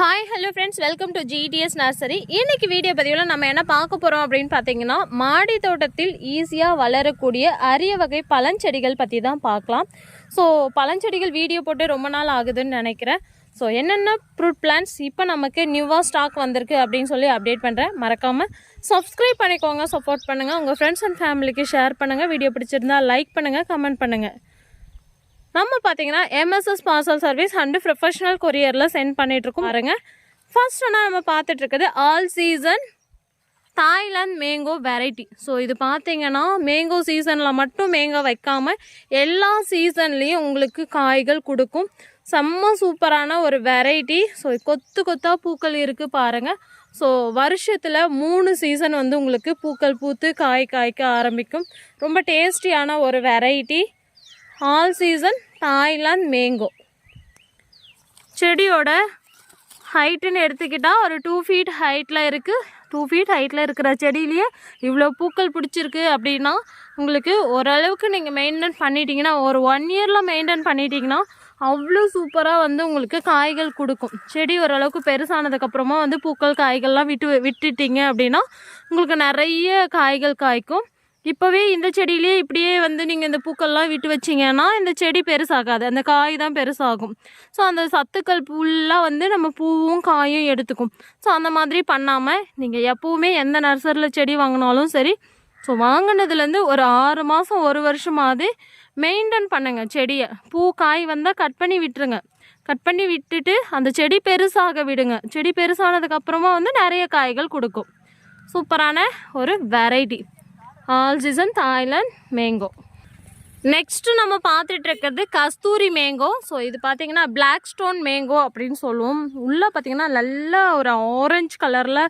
Hi hello friends welcome to GDS nursery இன்னைக்கு video பதிவில் நம்ம என்ன பார்க்க போகிறோம் அப்படின்னு பார்த்தீங்கன்னா மாடி தோட்டத்தில் ஈஸியாக வளரக்கூடிய அரிய வகை பழஞ்செடிகள் பற்றி தான் பார்க்கலாம். ஸோ பழஞ்செடிகள் வீடியோ போட்டு ரொம்ப நாள் ஆகுதுன்னு நினைக்கிறேன். ஸோ என்னென்ன ஃப்ரூட் பிளான்ஸ் இப்போ நமக்கு நியூவாக ஸ்டாக் வந்திருக்கு அப்படின்னு சொல்லி அப்டேட் பண்ணுறேன் மறக்காமல் சப்ஸ்கிரைப் பண்ணிக்கோங்க சப்போர்ட் பண்ணுங்கள் உங்கள் ஃப்ரெண்ட்ஸ் அண்ட் ஃபேமிலிக்கு ஷேர் பண்ணுங்கள் வீடியோ பிடிச்சிருந்தா லைக் பண்ணுங்கள் கமெண்ட் பண்ணுங்கள் நம்ம பார்த்தீங்கன்னா MSS parcel service and professional கொரியரில் send பண்ணிகிட்ருக்கோம் பாருங்க. ஃபர்ஸ்ட் ஒன்றா நம்ம பார்த்துட்ருக்குது all season Thailand mango variety so இது பார்த்தீங்கன்னா மேங்கோ சீசனில் மட்டும் மேங்கோ வைக்காமல் எல்லா சீசன்லேயும் உங்களுக்கு காய்கள் கொடுக்கும். செம்ம சூப்பரான ஒரு வெரைட்டி ஸோ கொத்து கொத்தாக பூக்கள் இருக்குது பாருங்கள் ஸோ வருஷத்தில் மூணு சீசன் வந்து உங்களுக்கு பூக்கள் பூத்து காய் காய்க்க ஆரம்பிக்கும். ரொம்ப டேஸ்டியான ஒரு variety all season Thailand mango. செடியோட ஹைட்டுன்னு எடுத்துக்கிட்டால் ஒரு டூ ஃபீட் ஹைட்டில் இருக்குது டூ ஃபீட் ஹைட்டில் இருக்கிற செடியிலேயே இவ்வளோ பூக்கள் பிடிச்சிருக்கு அப்படின்னா உங்களுக்கு ஓரளவுக்கு நீங்கள் மெயின்டைன் பண்ணிட்டீங்கன்னா ஒரு ஒன் இயரில் மெயின்டைன் பண்ணிட்டீங்கன்னா அவ்வளோ சூப்பராக வந்து உங்களுக்கு காய்கள் கொடுக்கும். செடி ஓரளவுக்கு பெருசானதுக்கப்புறமா வந்து பூக்கள் காய்கள்லாம் விட்டு விட்டுட்டீங்க அப்படின்னா உங்களுக்கு நிறைய காய்கள் காய்க்கும். இப்போவே இந்த செடியிலே இப்படியே வந்து நீங்கள் இந்த பூக்கள்லாம் விட்டு வச்சிங்கன்னா இந்த செடி பெருசாகாது. அந்த காய் தான் பெருசாகும். ஸோ அந்த சத்துக்கள் ஃபுல்லாக வந்து நம்ம பூவும் காயும் எடுத்துக்கும். ஸோ அந்த மாதிரி பண்ணாமல் நீங்கள் எப்போவுமே எந்த நர்சரியில் செடி வாங்கினாலும் சரி ஸோ வாங்கினதுலேருந்து ஒரு ஆறு மாதம் ஒரு வருஷமாவது மெயின்டைன் பண்ணுங்கள் செடியை. பூ காய் வந்தால் கட் பண்ணி விட்டுருங்க. கட் பண்ணி விட்டுட்டு அந்த செடி பெருசாக விடுங்க. செடி பெருசானதுக்கப்புறமா வந்து நிறைய காய்கள் கொடுக்கும். சூப்பரான ஒரு variety all season Thailand mango next நம்ம பார்த்துட்டு இருக்கிறது கஸ்தூரி மேங்கோ ஸோ இது பார்த்தீங்கன்னா பிளாக் ஸ்டோன் மேங்கோ அப்படின்னு சொல்லுவோம். உள்ளே பார்த்தீங்கன்னா நல்ல ஒரு ஆரஞ்சு கலரில்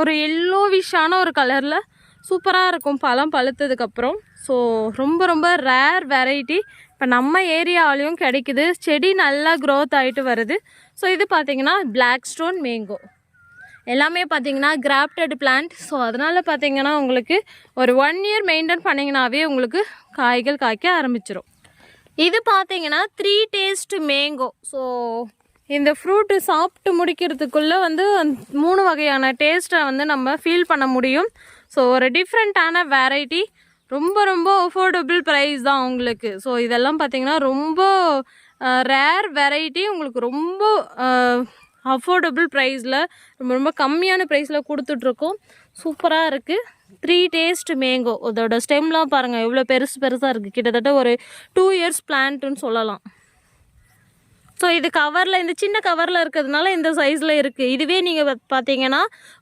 ஒரு எல்லோவிஷான ஒரு கலரில் சூப்பராக இருக்கும் பழம் பழுத்ததுக்கப்புறம் ஸோ ரொம்ப ரொம்ப ரேர் வெரைட்டி இப்போ நம்ம ஏரியாவிலையும் கிடைக்குது. செடி நல்லா க்ரோத் ஆகிட்டு வருது. ஸோ இது பார்த்தீங்கன்னா பிளாக் ஸ்டோன் மேங்கோ எல்லாமே பார்த்தீங்கன்னா கிராஃப்டட் பிளான்ட் ஸோ அதனால் பார்த்தீங்கன்னா உங்களுக்கு ஒரு ஒன் இயர் மெயின்டைன் பண்ணிங்கனாவே உங்களுக்கு காய்கள் காய்க்க ஆரம்பிச்சிரும். இது பார்த்தீங்கன்னா த்ரீ டேஸ்ட் மேங்கோ ஸோ இந்த ஃப்ரூட்டு சாப்பிட்டு முடிக்கிறதுக்குள்ளே வந்து மூணு வகையான டேஸ்ட்டை வந்து நம்ம ஃபீல் பண்ண முடியும். ஸோ ஒரு டிஃப்ரெண்ட்டான வெரைட்டி ரொம்ப ரொம்ப அஃபோர்டபுள் ப்ரைஸ் தான் உங்களுக்கு. ஸோ இதெல்லாம் பார்த்தீங்கன்னா ரொம்ப ரேர் வெரைட்டி உங்களுக்கு ரொம்ப அஃபோர்டபுள் ப்ரைஸில் ரொம்ப ரொம்ப கம்மியான ப்ரைஸில் கொடுத்துட்ருக்கோம். சூப்பராக இருக்குது த்ரீ டேஸ்ட் மேங்கோ அதோட ஸ்டெம்லாம் பாருங்கள் எவ்வளோ பெருசு பெருசாக இருக்குது கிட்டத்தட்ட ஒரு டூ இயர்ஸ் பிளான்ட்டுன்னு சொல்லலாம். ஸோ இது கவரில் இந்த சின்ன கவரில் இருக்கிறதுனால இந்த சைஸில் இருக்குது இதுவே நீங்கள் பார்த்தீங்கன்னா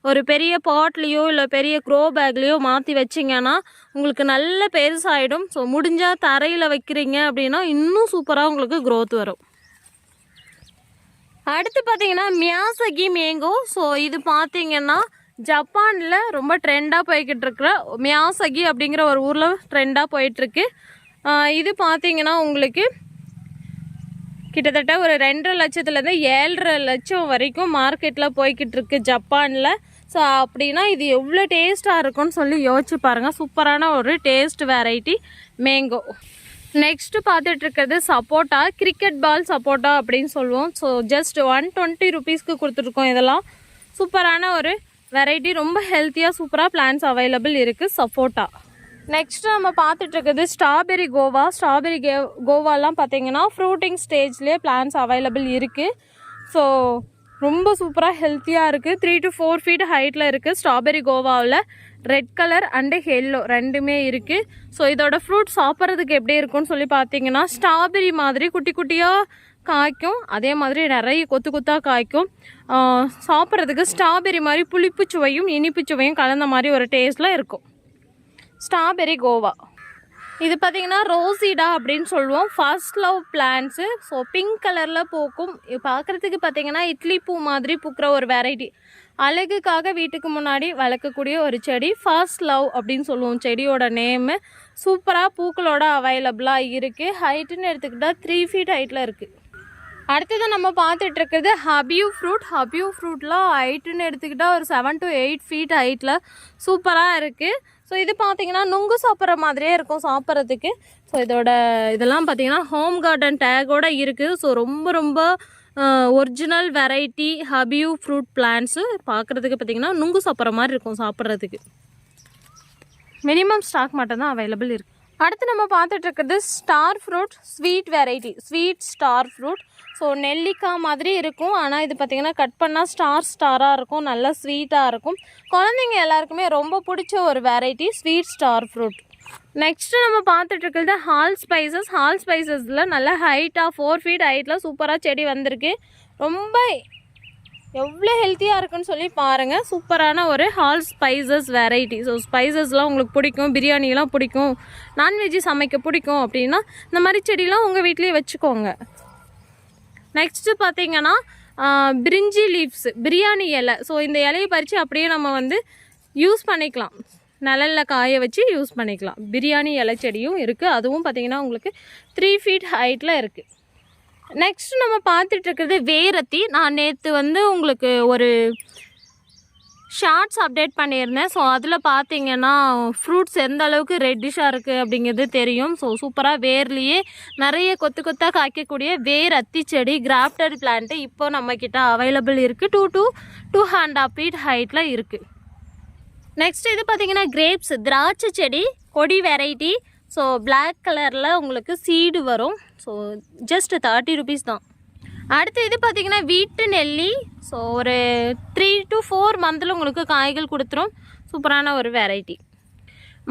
ஒரு பெரிய பாட்லேயோ இல்லை பெரிய க்ரோ பேக்லேயோ மாற்றி வச்சிங்கன்னா உங்களுக்கு நல்ல பெருசாகிடும் ஸோ முடிஞ்சால் தரையில் வைக்கிறீங்க அப்படின்னா இன்னும் சூப்பராக உங்களுக்கு க்ரோத் வரும். அடுத்து பார்த்தீங்கன்னா மியாசகி மேங்கோ ஸோ இது பார்த்தீங்கன்னா ஜப்பானில் ரொம்ப ட்ரெண்டாக போய்கிட்டு இருக்கிற மியாசகி அப்படிங்கிற ஒரு ஊரில் ட்ரெண்டாக போயிட்டுருக்கு. இது பார்த்தீங்கன்னா உங்களுக்கு கிட்டத்தட்ட ஒரு ரெண்டரை லட்சத்துலேருந்து ஏழரை லட்சம் வரைக்கும் மார்க்கெட்டில் போய்கிட்டு இருக்கு ஜப்பானில். ஸோ அப்படின்னா இது எவ்வளோ டேஸ்ட்டாக இருக்கும்னு சொல்லி யோசிச்சு பாருங்கள் சூப்பரான ஒரு டேஸ்ட் வெரைட்டி மேங்கோ நெக்ஸ்ட் பார்த்துட்டு இருக்கிறது சப்போட்டா கிரிக்கெட் பால் சப்போட்டா அப்படின்னு சொல்லுவோம். ஸோ ஜஸ்ட் ஒன் டுவெண்ட்டி ருபீஸ்க்கு கொடுத்துருக்கோம் இதெல்லாம். சூப்பரான ஒரு வெரைட்டி ரொம்ப ஹெல்த்தியாக சூப்பராக பிளான்ஸ் அவைலபிள் இருக்குது சப்போட்டா. நெக்ஸ்ட் நம்ம பார்த்துட்டு இருக்கிறது ஸ்ட்ராபெரி கோவா. ஸ்ட்ராபெரி கே கோவாலாம் பார்த்தீங்கன்னா ஃப்ரூட்டிங் ஸ்டேஜ்லேயே பிளான்ஸ் அவைலபிள் இருக்குது ஸோ ரொம்ப சூப்பராக ஹெல்த்தியாக இருக்குது த்ரீ டு ஃபோர் ஃபீட் ஹைட்டில் இருக்குது ஸ்ட்ராபெரி கோவாவில். ரெட் கலர் அண்டு எல்லோ ரெண்டுமே இருக்குது ஸோ இதோட ஃப்ரூட் சாப்பிட்றதுக்கு எப்படி இருக்கும்னு சொல்லி பார்த்தீங்கன்னா ஸ்ட்ராபெரி மாதிரி குட்டி குட்டியாக காய்க்கும். அதே மாதிரி நிறைய கொத்து கொத்தாக காய்க்கும். சாப்பிட்றதுக்கு ஸ்ட்ராபெரி மாதிரி புளிப்பு சுவையும் இனிப்பு சுவையும் கலந்த மாதிரி ஒரு டேஸ்ட்டில் இருக்கும். Strawberry guava. இது பார்த்தீங்கன்னா ரோசிடா அப்படின்னு சொல்லுவோம். First love plants so pink கலரில் பூக்கும். பார்க்குறதுக்கு பார்த்தீங்கன்னா இட்லி பூ மாதிரி பூக்கிற ஒரு வெரைட்டி அழகுக்காக வீட்டுக்கு முன்னாடி வளர்க்கக்கூடிய ஒரு செடி. ஃபர்ஸ்ட் லவ் அப்படின்னு சொல்லுவோம் செடியோட நேமு சூப்பராக பூக்களோட அவைலபிளாக இருக்குது ஹைட்டுன்னு எடுத்துக்கிட்டால் த்ரீ ஃபீட் ஹைட்டில் இருக்குது அடுத்தது நம்ம பார்த்துட்டு இருக்கிறது ஹபியூ ஃப்ரூட் ஹபியூ ஃப்ரூட்லாம் ஹைட்டுன்னு எடுத்துக்கிட்டால் ஒரு செவன் டு எயிட் ஃபீட் ஹைட்டில் சூப்பராக இருக்குது ஸோ இது பார்த்தீங்கன்னா நுங்கு சாப்பிட்ற மாதிரியே இருக்கும் சாப்பிட்றதுக்கு. ஸோ இதோட இதெல்லாம் பார்த்தீங்கன்னா ஹோம் கார்டன் டேகோட இருக்குது ஸோ ரொம்ப ரொம்ப ஒரிஜினல் வெரைட்டி ஹபியூ ஃப்ரூட் பிளான்ஸு பார்க்குறதுக்கு பார்த்திங்கன்னா நுங்கு சாப்பிட்ற மாதிரி இருக்கும் சாப்பிட்றதுக்கு. மினிமம் ஸ்டாக் மட்டும்தான் அவைலபிள் இருக்குது அடுத்து நம்ம பார்த்துட்டு இருக்கிறது star fruit sweet variety sweet star fruit so நெல்லிக்காய் மாதிரி இருக்கும். ஆனால் இது பார்த்திங்கன்னா கட் பண்ணால் ஸ்டார் ஸ்டாராக இருக்கும். நல்லா ஸ்வீட்டாக இருக்கும். குழந்தைங்க எல்லாருக்குமே ரொம்ப பிடிச்ச ஒரு variety sweet star fruit next நம்ம பார்த்துட்டு இருக்கிறது ஹால் ஸ்பைசஸ் ஹால் ஸ்பைசஸில் நல்லா ஹைட்டாக ஃபோர் ஃபீட் ஹைட்டில் சூப்பராக செடி வந்திருக்கு. ரொம்ப எவ்வளோ ஹெல்த்தியாக இருக்குன்னு சொல்லி பாருங்கள் சூப்பரான ஒரு ஹால் ஸ்பைசஸ் வெரைட்டி ஸோ ஸ்பைசஸ்லாம் உங்களுக்கு பிடிக்கும் பிரியாணிலாம் பிடிக்கும் நான்வெஜ்ஜு சமைக்க பிடிக்கும் அப்படின்னா இந்த மாதிரி செடிலாம் உங்கள் வீட்லேயே வச்சுக்கோங்க. நெக்ஸ்ட்டு பார்த்தீங்கன்னா பிரிஞ்சி லீவ்ஸ் பிரியாணி இலை. ஸோ இந்த இலையை பறித்து அப்படியே நம்ம வந்து யூஸ் பண்ணிக்கலாம். நிழலில் காய வச்சு யூஸ் பண்ணிக்கலாம். பிரியாணி இலை செடியும் இருக்குது அதுவும் பார்த்தீங்கன்னா உங்களுக்கு த்ரீ ஃபீட் ஹைட்டில் இருக்குது நெக்ஸ்ட் நம்ம பார்த்துட்டு இருக்கிறது வேரத்தி. நான் நேற்று வந்து உங்களுக்கு ஒரு ஷார்ட்ஸ் அப்டேட் பண்ணியிருந்தேன். ஸோ அதில் பார்த்தீங்கன்னா ஃப்ரூட்ஸ் எந்த அளவுக்கு ரெட்டிஷாக இருக்குது அப்படிங்கிறது தெரியும். ஸோ சூப்பராக வேர்லேயே நிறைய கொத்து கொத்தாக காய்க்கக்கூடிய வேர் அத்தி செடி கிராஃப்டட் பிளான்ட்டு இப்போ நம்மக்கிட்ட அவைலபிள் இருக்குது two to two and half feet ஹைட்டில் இருக்குது நெக்ஸ்ட் இது பார்த்திங்கன்னா கிரேப்ஸ் திராட்சை செடி கொடி வெரைட்டி ஸோ பிளாக் கலரில் உங்களுக்கு சீடு வரும். ஸோ ஜஸ்ட் தேர்ட்டி ருபீஸ் தான். அடுத்து இது பார்த்தீங்கன்னா வீட்டு நெல்லி. ஸோ ஒரு த்ரீ டு ஃபோர் மந்தில் உங்களுக்கு காய்கள் கொடுத்துரும். சூப்பரான ஒரு வெரைட்டி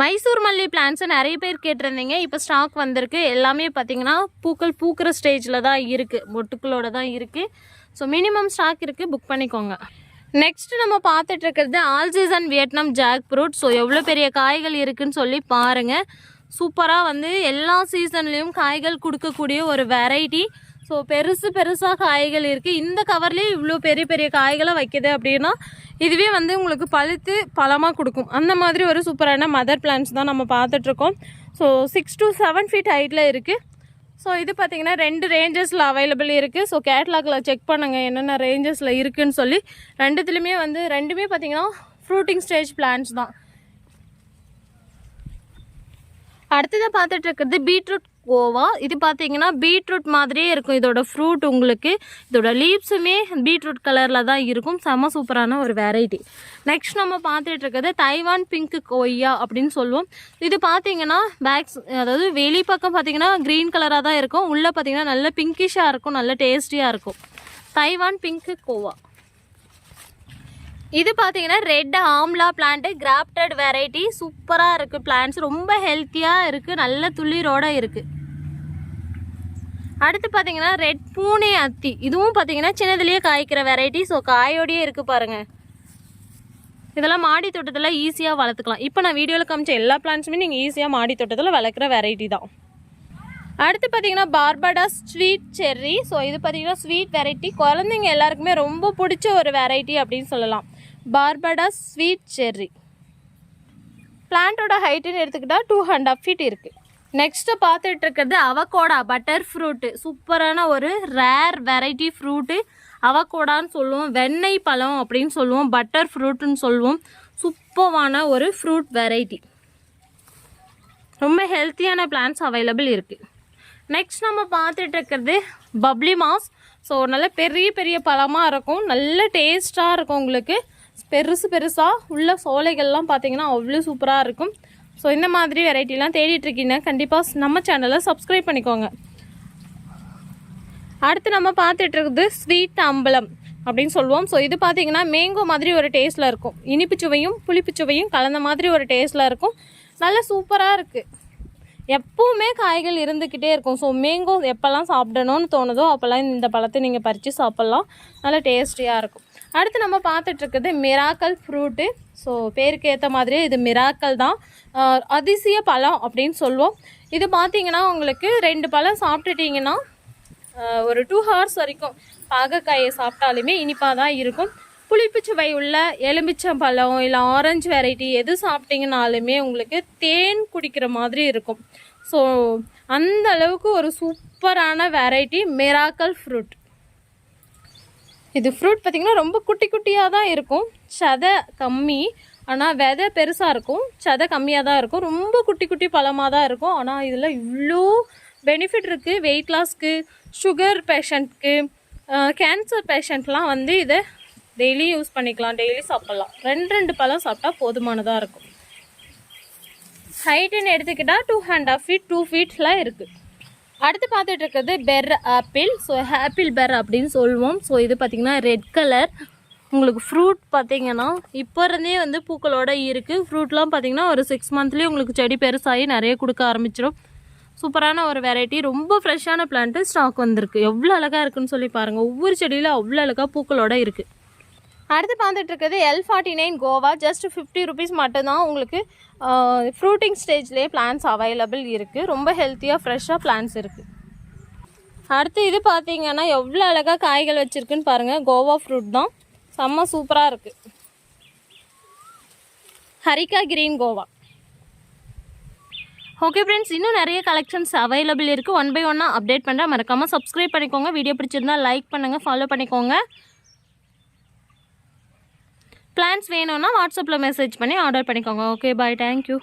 மைசூர் மல்லி பிளான்ஸை நிறைய பேர் கேட்டிருந்தீங்க. இப்போ ஸ்டாக் வந்திருக்கு. எல்லாமே பார்த்தீங்கன்னா பூக்கள் பூக்கிற ஸ்டேஜில் தான் இருக்குது மொட்டுக்களோட தான் இருக்குது ஸோ மினிமம் ஸ்டாக் இருக்குது புக் பண்ணிக்கோங்க. நெக்ஸ்ட் நம்ம பார்த்துட்டு இருக்கிறது all season Vietnam jackfruit so எவ்வளோ பெரிய காய்கள் இருக்குன்னு சொல்லி பாருங்கள் சூப்பராக வந்து எல்லா சீசன்லேயும் காய்கள் கொடுக்கக்கூடிய ஒரு வெரைட்டி ஸோ பெருசு பெருசாக காய்கள் இருக்குது இந்த கவர்லேயே இவ்வளோ பெரிய பெரிய காய்களை வைக்கிது அப்படின்னா இதுவே வந்து உங்களுக்கு பழுத்து பழமாக கொடுக்கும். அந்த மாதிரி ஒரு சூப்பரான மதர் பிளான்ஸ் தான் நம்ம பார்த்துட்ருக்கோம். So six to seven feet ஹைட்டில் இருக்குது ஸோ இது பார்த்தீங்கன்னா ரெண்டு ரேஞ்சஸில் அவைலபிள் இருக்குது ஸோ கேட்லாகில் செக் பண்ணுங்கள் என்னென்ன ரேஞ்சஸில் இருக்குன்னு சொல்லி. ரெண்டுத்துலேயுமே வந்து ரெண்டுமே பார்த்தீங்கன்னா ஃப்ரூட்டிங் ஸ்டேஜ் பிளான்ஸ் தான். அடுத்ததாக பார்த்துட்டு இருக்கிறது பீட்ரூட் கோவா. இது பார்த்தீங்கன்னா பீட்ரூட் மாதிரியே இருக்கும். இதோட ஃப்ரூட் உங்களுக்கு இதோட லீவ்ஸுமே பீட்ரூட் கலரில் தான் இருக்கும். செம சூப்பரான ஒரு வெரைட்டி நெக்ஸ்ட் நம்ம பார்த்துட்டு இருக்கிறது தைவான் பிங்க் கொய்யா அப்படின்னு சொல்லுவோம். இது பார்த்தீங்கன்னா பேக்ஸ் அதாவது வெளி பக்கம் பார்த்தீங்கன்னா க்ரீன் கலராக தான் இருக்கும். உள்ளே பார்த்தீங்கன்னா நல்ல பிங்கிஷாக இருக்கும். நல்ல டேஸ்டியாக இருக்கும். தைவான் பிங்க் கோவா இது பார்த்தீங்கன்னா red amla plant grafted variety சூப்பராக இருக்குது பிளான்ட்ஸ் ரொம்ப ஹெல்த்தியாக இருக்குது நல்ல துளிரோடு இருக்குது அடுத்து பார்த்தீங்கன்னா ரெட் பூனே அத்தி. இதுவும் பார்த்தீங்கன்னா சின்னதுலேயே காய்க்கிற வெரைட்டி ஸோ காயோடையே இருக்குது பாருங்கள் இதெல்லாம் மாடி தோட்டத்தில் ஈஸியாக வளர்த்துக்கலாம். இப்போ நான் வீடியோவில் காமிச்ச எல்லா பிளான்ட்ஸுமே நீங்கள் ஈஸியாக மாடி தோட்டத்தில் வளர்க்குற வெரைட்டி தான். அடுத்து பார்த்தீங்கன்னா பார்படாஸ் ஸ்வீட் செர்ரி ஸோ இது பார்த்தீங்கன்னா ஸ்வீட் வெரைட்டி குழந்தைங்க எல்லாருக்குமே ரொம்ப பிடிச்ச ஒரு வெரைட்டி அப்படின்னு சொல்லலாம். Barbados sweet cherry. பிளான்ட்டோட ஹைட்டுன்னு எடுத்துக்கிட்டால் டூ அண்ட் ஆஃப் ஃபீட் இருக்குது நெக்ஸ்ட்டு பார்த்துட்டு இருக்கிறது அவகோடா பட்டர் ஃப்ரூட்டு சூப்பரான ஒரு ரேர் வெரைட்டி ஃப்ரூட்டு அவகோடான்னு சொல்லுவோம் வெண்ணெய் பழம் அப்படின்னு சொல்லுவோம் பட்டர் ஃப்ரூட்டுன்னு சொல்லுவோம். சூப்பரான ஒரு ஃப்ரூட் வெரைட்டி ரொம்ப ஹெல்த்தியான பிளான்ஸ் அவைலபிள் இருக்குது நெக்ஸ்ட் நம்ம பார்த்துட்டு இருக்கிறது பப்ளி மாஸ் ஸோ நல்ல பெரிய பெரிய பழமாக இருக்கும். நல்ல டேஸ்ட்டாக இருக்கும் உங்களுக்கு. பெருசு பெருசாக உள்ள சோலைகள்லாம் பார்த்தீங்கன்னா அவ்வளோ சூப்பராக இருக்கும். ஸோ இந்த மாதிரி வெரைட்டிலாம் தேடிட்டு கண்டிப்பாக நம்ம சேனலை சப்ஸ்கிரைப் பண்ணிக்கோங்க. அடுத்து நம்ம பார்த்துட்டு இருக்குது ஸ்வீட் அம்பலம் அப்படின்னு சொல்லுவோம். ஸோ இது பார்த்தீங்கன்னா மேங்கோ மாதிரி ஒரு டேஸ்ட்டில் இருக்கும். இனிப்பு சுவையும் புளிப்பு சுவையும் கலந்த மாதிரி ஒரு டேஸ்ட்டில் இருக்கும். நல்ல சூப்பராக இருக்குது எப்போவுமே காய்கள் இருந்துக்கிட்டே இருக்கும். ஸோ மேங்கோ எப்போல்லாம் சாப்பிடணும்னு தோணுதோ அப்போல்லாம் இந்த பழத்தை நீங்கள் பறித்து சாப்பிட்லாம். நல்லா டேஸ்டியாக இருக்கும். அடுத்து நம்ம பார்த்துட்டு இருக்குது மிராக்கல் ஃப்ரூட்டு. ஸோ பேருக்கு ஏற்ற மாதிரியே இது மிராக்கல் தான். அதிசய பழம் அப்படின்னு சொல்லுவோம் இது பார்த்தீங்கன்னா உங்களுக்கு ரெண்டு பழம் சாப்பிட்டுட்டிங்கன்னா ஒரு டூ ஹவர்ஸ் வரைக்கும் பாகக்காயை சாப்பிட்டாலுமே இனிப்பாக தான் இருக்கும். புளிப்பு சுவை உள்ள எலுமிச்சம்பழம் இல்லை ஆரஞ்சு வெரைட்டி எது சாப்பிட்டிங்கனாலுமே உங்களுக்கு தேன் குடிக்கிற மாதிரி இருக்கும். ஸோ அந்த அளவுக்கு ஒரு சூப்பரான வெரைட்டி மிராக்கல் ஃப்ரூட். இது ஃப்ரூட் பார்த்திங்கன்னா ரொம்ப குட்டி குட்டியாக தான் இருக்கும். சதை கம்மி. ஆனால் விதை பெருசாக இருக்கும். சதை கம்மியாக தான் இருக்கும். ரொம்ப குட்டி குட்டி பழமாக தான் இருக்கும். ஆனால் இதில் இவ்வளோ பெனிஃபிட் இருக்குது வெயிட் லாஸ்க்கு சுகர் பேஷண்ட்க்கு கேன்சர் பேஷண்ட்லாம் வந்து இதை டெய்லி யூஸ் பண்ணிக்கலாம். டெய்லி சாப்பிட்லாம். ரெண்டு ரெண்டு பழம் சாப்பிட்டா போதுமானதாக இருக்கும். ஹைட்டுன்னு எடுத்துக்கிட்டால் two and half feet two ஃபீட்லாம் இருக்குது அடுத்து பார்த்துட்டு இருக்கிறது ber apple. So apple ber அப்படின்னு சொல்லுவோம் ஸோ இது பார்த்திங்கன்னா ரெட் கலர். உங்களுக்கு ஃப்ரூட் பார்த்தீங்கன்னா இப்போ இருந்தே வந்து பூக்களோட இருக்குது ஃப்ரூட்லாம் பார்த்தீங்கன்னா ஒரு சிக்ஸ் மந்த்லேயே உங்களுக்கு செடி பெருசாகி நிறைய கொடுக்க ஆரம்பிச்சிடும் சூப்பரான ஒரு வெரைட்டி ரொம்ப ஃப்ரெஷ்ஷான பிளான்ட்டு ஸ்டாக் வந்திருக்கு. எவ்வளோ அழகாக இருக்குன்னு சொல்லி பாருங்கள் ஒவ்வொரு செடியிலும் அவ்வளோ அழகாக பூக்களோட இருக்குது அடுத்து பார்த்துட்டு இருக்கிறது L forty nine guava just fifty rupees மட்டும்தான் உங்களுக்கு ஃப்ரூட்டிங் ஸ்டேஜ்லேயே பிளான்ஸ் அவைலபிள் இருக்குது ரொம்ப ஹெல்த்தியாக ஃப்ரெஷ்ஷாக பிளான்ஸ் இருக்குது அடுத்து இது பார்த்தீங்கன்னா எவ்வளோ அழகாக காய்கள் வச்சுருக்குன்னு பாருங்கள் கோவா ஃப்ரூட் தான். செம்ம சூப்பராக இருக்குது ஹரிகா கிரீன் கோவா. ஓகே ஃப்ரெண்ட்ஸ் இன்னும் நிறைய கலெக்ஷன்ஸ் அவைலபிள் இருக்குது ஒன் பை ஒன்னாக அப்டேட் பண்ணுறேன் மறக்காமல் சப்ஸ்கிரைப் பண்ணிக்கோங்க. வீடியோ பிடிச்சிருந்தா லைக் பண்ணுங்கள் ஃபாலோ பண்ணிக்கோங்க. பிளான்ஸ் வேணும்னா வாட்ஸ்அப்பில் மெசேஜ் பண்ணி ஆர்டர் பண்ணிக்கோங்க. Okay bye thank you